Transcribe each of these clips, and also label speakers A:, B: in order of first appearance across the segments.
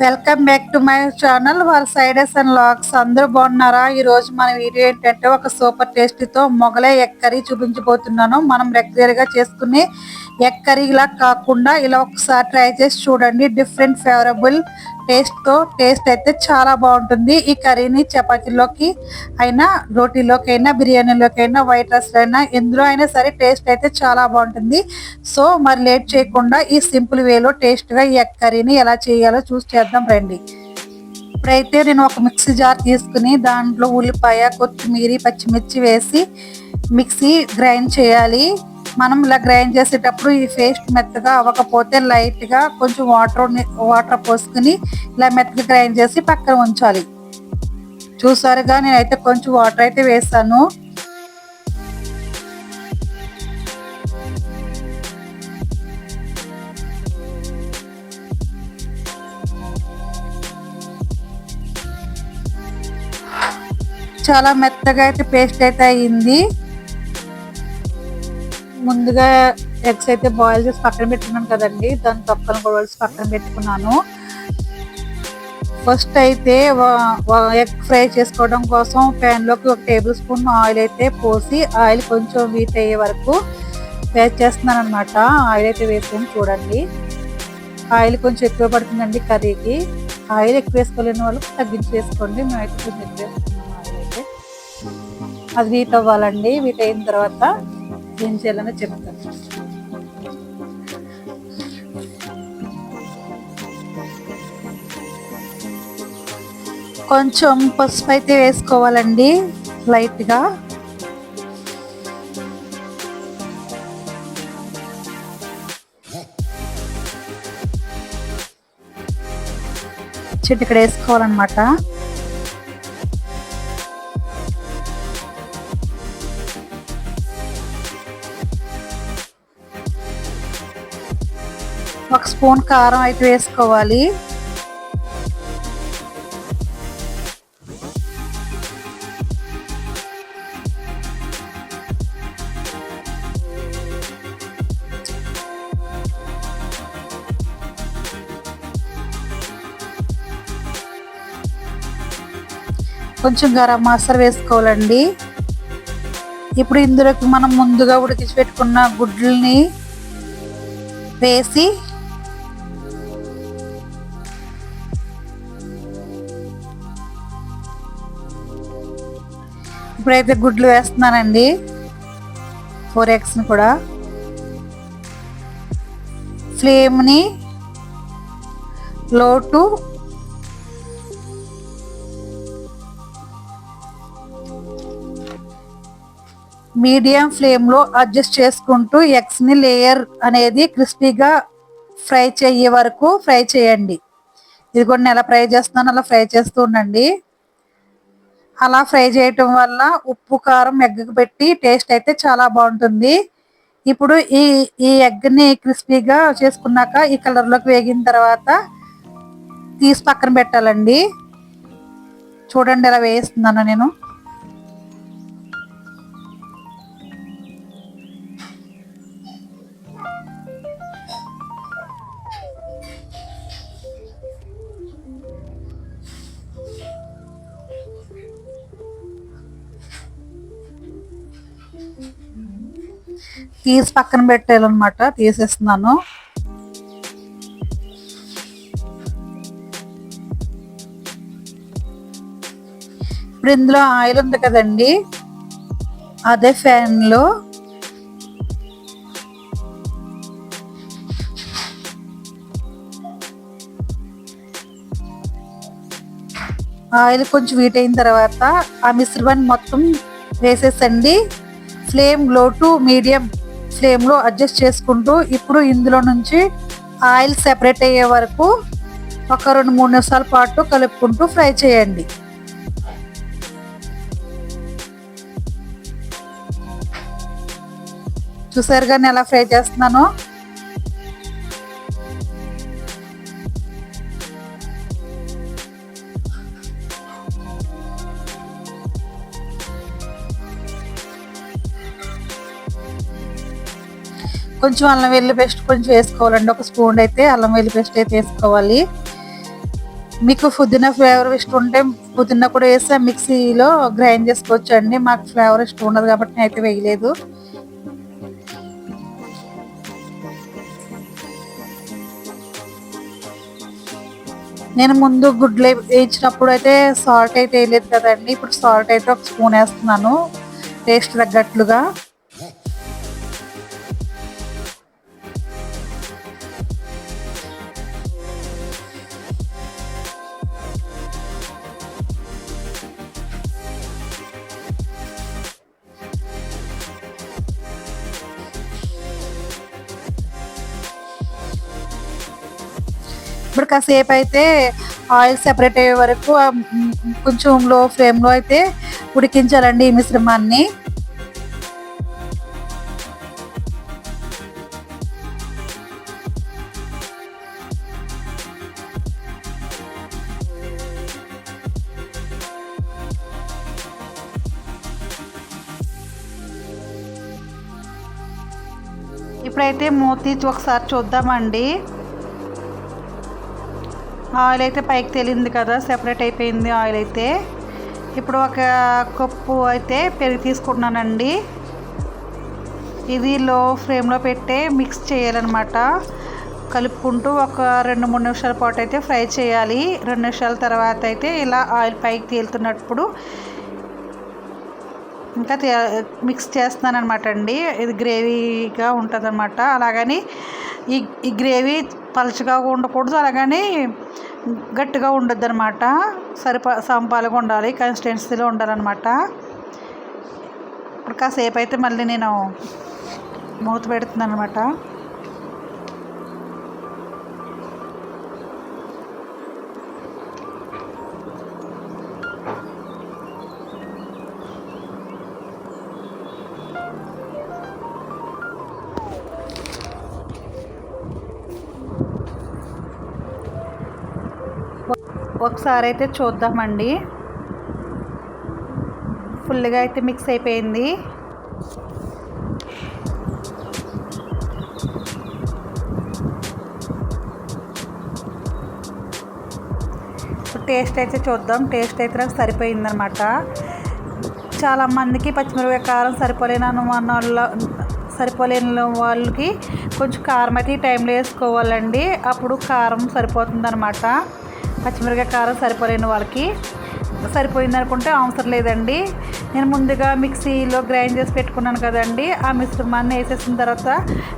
A: Welcome back to my channel వాళ్ళ సైడెస్ and lakhs అందరూ బాగున్నారా? ఈ రోజు మన వీడియో ఏంటంటే ఒక సూపర్ టేస్టీతో మొగలై ఎగ్ కర్రీ చూపించబోతున్నాను. మనం రెగ్యులర్గా గా ఎగ్ కర్రీలా కాకుండా ఇలా ఒకసారి ట్రై చేసి చూడండి. డిఫరెంట్ ఫేవరబుల్ టేస్ట్తో టేస్ట్ అయితే చాలా బాగుంటుంది. ఈ కర్రీని చపాతీలోకి అయినా రోటీలోకి అయినా బిర్యానీలోకి అయినా వైట్ రైస్ అయినా ఎందులో అయినా సరే టేస్ట్ అయితే చాలా బాగుంటుంది. సో మరి లేట్ చేయకుండా ఈ సింపుల్ వేలో టేస్ట్గా ఈ ఎగ్ కర్రీని ఎలా చేయాలో చూసి చేద్దాం రండి. ఇప్పుడైతే నేను ఒక మిక్సీ జార్ తీసుకుని దాంట్లో ఉల్లిపాయ కొత్తిమీర పచ్చిమిర్చి వేసి మిక్సీ గ్రైండ్ చేయాలి. మనం ఇలా గ్రైండ్ చేసేటప్పుడు ఈ పేస్ట్ మెత్తగా అవ్వకపోతే లైట్గా కొంచెం వాటర్ వాటర్ పోసుకుని ఇలా మెత్తగా గ్రైండ్ చేసి పక్కన ఉంచాలి. చూసారుగా నేనైతే కొంచెం వాటర్ అయితే వేసాను. చాలా మెత్తగా అయితే పేస్ట్ అయితే అయ్యింది. ముందుగా ఎగ్స్ అయితే బాయిల్ చేసి పక్కన పెట్టుకున్నాను కదండి. దాని తొక్కలను కూడా పక్కన పెట్టుకున్నాను. ఫస్ట్ అయితే ఎగ్ ఫ్రై చేసుకోవడం కోసం ప్యాన్లోకి ఒక టేబుల్ స్పూన్ ఆయిల్ అయితే పోసి ఆయిల్ కొంచెం వీట్ అయ్యే వరకు వేస్ట్ చేస్తున్నాను అనమాట ఆయిల్ అయితే వేసుకొని చూడండి. ఆయిల్ కొంచెం ఎక్కువ పడుతుందండి కర్రీకి. ఆయిల్ ఎక్కువ వేసుకోలేని వాళ్ళు తగ్గించి వేసుకోండి మేమైతే కొంచెం ఎక్కువ వేసుకున్నాం ఆయిల్ అయితే. అది వీట్ అవ్వాలండి. వీట్ అయిన తర్వాత ఏం చేయాలని చెప్తాను కొంచెం పసుపు అయితే వేసుకోవాలండి లైట్గా. చెట్టు ఇక్కడ వేసుకోవాలన్నమాట. ఒక స్పూన్ కారం అయితే వేసుకోవాలి. కొంచెం గరం మసాలా వేసుకోవాలండి. ఇప్పుడు ఇందులోకి మనం ముందుగా ఉడికించి పెట్టుకున్న గుడ్లని వేసి ఇప్పుడైతే గుడ్లు వేస్తున్నానండి. ఫోర్ ఎగ్స్ని కూడా. ఫ్లేమ్ని లో టు మీడియం ఫ్లేమ్లో అడ్జస్ట్ చేసుకుంటూ ఎగ్స్ని లేయర్ అనేది క్రిస్పీగా ఫ్రై చేయే వరకు ఫ్రై చేయండి. ఇది కూడా నేను ఎలా ఫ్రై చేస్తున్నాను అలా ఫ్రై చేస్తూ ఉండండి. అలా ఫ్రై చేయటం వల్ల ఉప్పు కారం ఎగ్కి పెట్టి టేస్ట్ అయితే చాలా బాగుంటుంది. ఇప్పుడు ఈ ఈ ఎగ్ని క్రిస్పీగా చేసుకున్నాక ఈ కలర్లోకి వేగిన తర్వాత తీసి పక్కన పెట్టాలండి. చూడండి ఇలా వేస్తున్నాను నేను. తీసి పక్కన పెట్టాలన్నమాట తీసేస్తున్నాను. ఇప్పుడు ఇందులో ఆయిల్ ఉంది కదండి అదే ఫ్యాన్లో. ఆయిల్ కొంచెం వీట్ అయిన తర్వాత ఆ మిశ్రమాన్ని మొత్తం వేసేసండి. ఫ్లేమ్లో టు మీడియం ఫ్లేమ్లో అడ్జస్ట్ చేసుకుంటూ ఇప్పుడు ఇందులో నుంచి ఆయిల్ సెపరేట్ అయ్యే వరకు ఒక రెండు మూడు నిమిషాల పాటు కలుపుకుంటూ ఫ్రై చేయండి. చూసారు కానీ ఎలా ఫ్రై చేస్తున్నాను? కొంచెం అల్లం వెల్లి పేస్ట్ కొంచెం వేసుకోవాలండి. ఒక స్పూన్ అయితే అల్లం వెల్లి పేస్ట్ అయితే వేసుకోవాలి. మీకు పుదీనా ఫ్లేవర్ ఇష్టం ఉంటే పుదీనా కూడా వేస్తే మిక్సీలో గ్రైండ్ చేసుకోవచ్చు అండి మాకు ఫ్లేవర్ ఇష్టం ఉండదు కాబట్టి నేను అయితే వేయలేదు. నేను ముందు గుడ్లు వేయించినప్పుడు అయితే సాల్ట్ అయితే వేయలేదు కదండి. ఇప్పుడు సాల్ట్ అయితే ఒక స్పూన్ వేస్తున్నాను. టేస్ట్ తగ్గట్లుగా. ఇప్పుడు కాసేపు అయితే ఆయిల్ సెపరేట్ అయ్యే వరకు కొంచెం లో ఫ్లేమ్లో అయితే ఉడికించాలండి ఈ మిశ్రమాన్ని. ఇప్పుడైతే మూత తీసి ఒకసారి చూద్దామండి. ఆయిల్ అయితే పైకి తేలింది కదా సెపరేట్ అయిపోయింది ఆయిల్ అయితే. ఇప్పుడు ఒక కప్పు అయితే పెరుగు తీసుకుంటున్నానండి. ఇది లో ఫ్లేమ్లో పెట్టే మిక్స్ చేయాలన్నమాట. కలుపుకుంటూ ఒక రెండు మూడు నిమిషాల పాటు అయితే ఫ్రై చేయాలి. రెండు నిమిషాల తర్వాత అయితే ఇలా ఆయిల్ పైకి తేలుతున్నప్పుడు ఇంకా తే- మిక్స్ చేస్తున్నాను అనమాట అండి. ఇది గ్రేవీగా ఉంటుంది అనమాట అలాగని ఈ ఈ గ్రేవీ పలుచగా ఉండకూడదు. అలాగని గట్టిగా ఉండొద్దు అనమాట సరిప సంపాలుగా ఉండాలి కన్సిస్టెన్సీలో ఉండాలన్నమాట. ఇప్పుడు కాసేపు అయితే మళ్ళీ నేను మూత పెడుతున్నాను అనమాట ఒకసారి అయితే చూద్దామండి. ఫుల్గా అయితే మిక్స్ అయిపోయింది. టేస్ట్ అయితే చూద్దాం. టేస్ట్ అయితే నాకు సరిపోయిందనమాట చాలా మందికి పచ్చిమిరపకాయ కారం సరిపోలేని అనుమానం వాళ్ళ సరిపోలేని వాళ్ళకి కొంచెం కారం అయితే ఈ టైంలో వేసుకోవాలండి. అప్పుడు కారం సరిపోతుందనమాట పచ్చిమిరపకాయ కారం సరిపోలేని వాళ్ళకి సరిపోయింది అనుకుంటే అవసరం లేదండి. నేను ముందుగా మిక్సీలో గ్రైండ్ చేసి పెట్టుకున్నాను కదండి. ఆ మిశ్రమాన్ని వేసేసిన తర్వాత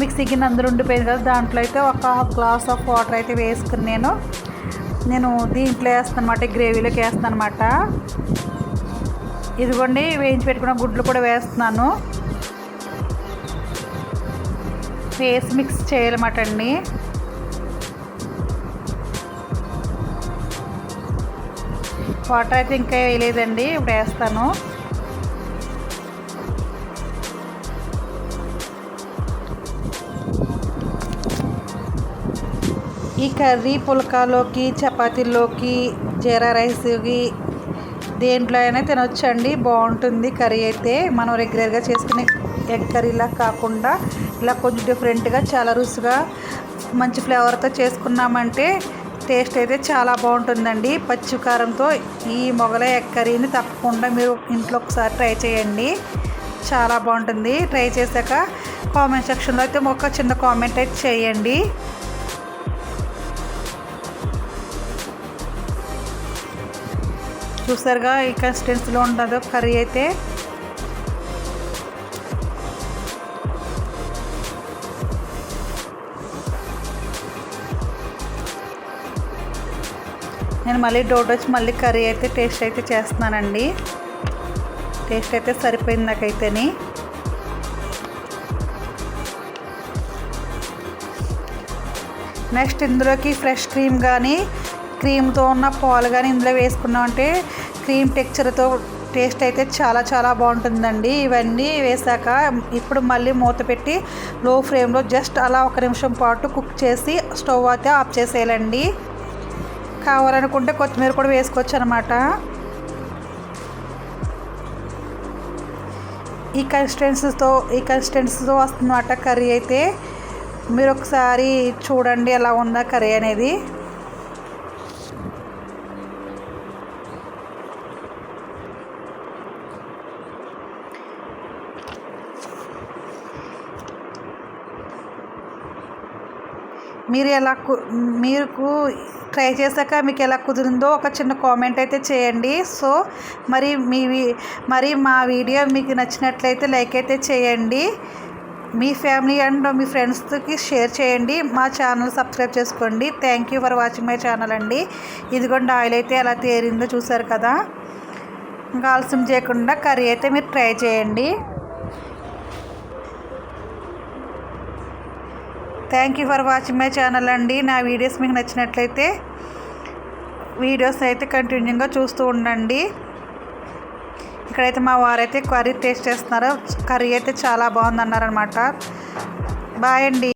A: మిక్సీ గిన్నె అందరు ఉండిపోయింది కదా దాంట్లో అయితే ఒక హాఫ్ గ్లాస్ ఆఫ్ వాటర్ అయితే వేసుకుని నేను నేను దీంట్లో వేస్తాను అనమాట గ్రేవీలోకి వేస్తాను అనమాట ఇదిగోండి వేయించి పెట్టుకున్న గుడ్లు కూడా వేస్తున్నాను. వేసి మిక్స్ చేయాలన్నమాట అండి వాటర్ అయితే ఇంకా వేయలేదండి ఇప్పుడు వేస్తాను. ఈ కర్రీ పుల్కాలోకి చపాతీలోకి జీరా రైస్కి దేంట్లో అయినా తినొచ్చండి బాగుంటుంది కర్రీ అయితే. మనం రెగ్యులర్గా చేసుకునే ఎగ్ కర్రీలా కాకుండా ఇలా కొంచెం డిఫరెంట్గా చాలా రుచిగా మంచి ఫ్లేవర్తో చేసుకున్నామంటే టేస్ట్ అయితే చాలా బాగుంటుందండి. పచ్చి కారంతో ఈ మొగలై ఎక్కరీని కర్రీని తప్పకుండా మీరు ఇంట్లో ఒకసారి ట్రై చేయండి. చాలా బాగుంటుంది. ట్రై చేశాక కామెంట్ సెక్షన్లో అయితే ఒక చిన్న కామెంట్ అయితే చేయండి. చూసారుగా ఈ కన్సిస్టెన్సీలో ఉండదు కర్రీ అయితే నేను మళ్ళీ డౌట్ వచ్చి మళ్ళీ కర్రీ అయితే టేస్ట్ అయితే చేస్తున్నానండి. టేస్ట్ అయితే సరిపోయింది నాకైతేని. నెక్స్ట్ ఇందులోకి ఫ్రెష్ క్రీమ్ కానీ క్రీమ్తో ఉన్న పాలు కానీ ఇందులో వేసుకున్నామంటే క్రీమ్ టెక్చర్తో టేస్ట్ అయితే చాలా చాలా బాగుంటుందండి. ఇవన్నీ వేసాక ఇప్పుడు మళ్ళీ మూత పెట్టి లో ఫ్లేమ్లో జస్ట్ అలా ఒక నిమిషం పాటు కుక్ చేసి స్టవ్ అయితే ఆఫ్ చేసేయాలండి. కావాలనుకుంటే కొత్తిమీర కూడా వేసుకోవచ్చు అనమాట ఈ కన్స్టెన్సీతో ఈ కన్స్టెన్సీతో వస్తుందన్నమాట కర్రీ అయితే. మీరు ఒకసారి చూడండి ఎలా ఉందా కర్రీ అనేది. మీరు ఎలా మీకు ట్రై చేశాక మీకు ఎలా కుదిరిందో ఒక చిన్న కామెంట్ అయితే చేయండి. సో మరి మీ మరి మా వీడియో మీకు నచ్చినట్లయితే లైక్ అయితే చేయండి. మీ ఫ్యామిలీ అండ్ మీ ఫ్రెండ్స్కి షేర్ చేయండి. మా ఛానల్ సబ్స్క్రైబ్ చేసుకోండి. Thank you for watching my channel అండి. ఇదిగోండి ఆయిల్ అయితే ఎలా తేరిందో చూసారు కదా. ఇంకా ఆలస్యం చేయకుండా కర్రీ అయితే మీరు ట్రై చేయండి. Thank you for watching my channel అండి. నా వీడియోస్ మీకు నచ్చినట్లయితే వీడియోస్ అయితే కంటిన్యూగా చూస్తూ ఉండండి. ఇక్కడైతే మా వారైతే కర్రీ టేస్ట్ చేస్తున్నారు. కర్రీ అయితే చాలా బాగుందన్నారనమాట బాయ్ అండి.